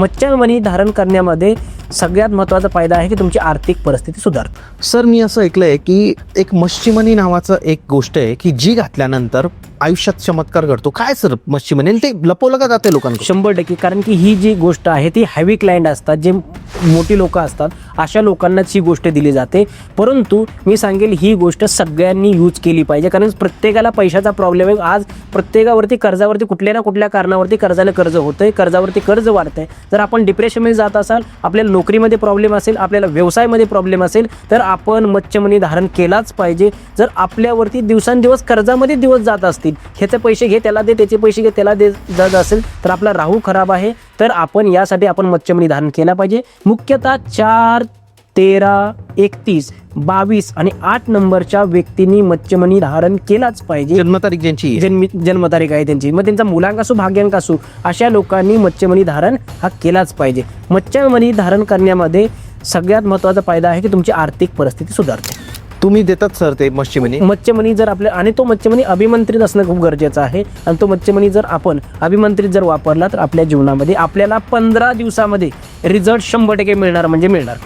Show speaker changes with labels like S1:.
S1: मच्छी धारण करण्यामध्ये सगळ्यात महत्त्वाचा फायदा आहे की तुमची आर्थिक परिस्थिती सुधारते.
S2: सर मी असं ऐकलंय की एक मच्छीमनी नावाचं एक गोष्ट आहे की जी घातल्यानंतर आयुष्यात चमत्कार घडतो. काय सर मच्छीमनी? आणि ते लपवलं का जाते लोकांकडून?
S1: शंभर टक्के. कारण की ही जी गोष्ट आहे ती हॅवी क्लायंट असतात जे मोठी लोक असतात अशा लोकांनाच ही गोष्ट दिली जाते. परंतु मी सांगेल ही गोष्ट सगळ्यांनी यूज केली पाहिजे. कारण प्रत्येकाला पैशाचा प्रॉब्लेम आहे. आज प्रत्येकावरती कर्जावरती कुठल्या ना कुठल्या कारणावरती कर्जाला कर्ज होतं आहे कर्जावरती कर्ज वाढतंय. जर आपण डिप्रेशनमध्ये जात असाल आपल्याला नोकरीमध्ये प्रॉब्लेम असेल आपल्याला व्यवसायामध्ये प्रॉब्लेम असेल तर आपण मच्छमनी धारण केलाच पाहिजे. जर आपल्यावरती दिवसांदिवस कर्जामध्ये दिवस जात असतील ह्याचे पैसे घे त्याला दे त्याचे पैसे घे त्याला दे जात असेल तर आपला राहू खराब आहे. तर आपण यासाठी आपण मच्छमनी धारण केला पाहिजे. मुख्यतः चार तेरा एकतीस बावीस आणि आठ नंबरच्या व्यक्तींनी मच्छमनी धारण केलाच पाहिजे.
S2: जन्मतारीख ज्यांची.
S1: जन्मी जन्मतारीख आहे त्यांची. मग त्यांचा मुलांक असो भाग्यांक असो अशा लोकांनी मच्छमनी धारण हा केलाच पाहिजे. मच्छमनी धारण करण्यामध्ये सगळ्यात महत्त्वाचा फायदा आहे की तुमची आर्थिक परिस्थिती सुधारते.
S2: तुम्ही देतात सर ते मच्छीमनी
S1: मच्छमनी जर आपल्या आणि तो मच्छमनी अभिमंत्रित असणं खूप गरजेचं आहे. आणि तो मच्छमनी जर आपण अभिमंत्रित जर वापरला तर आपल्या जीवनामध्ये आपल्याला पंधरा दिवसामध्ये रिझल्ट शंभर टक्के मिळणार म्हणजे मिळणार.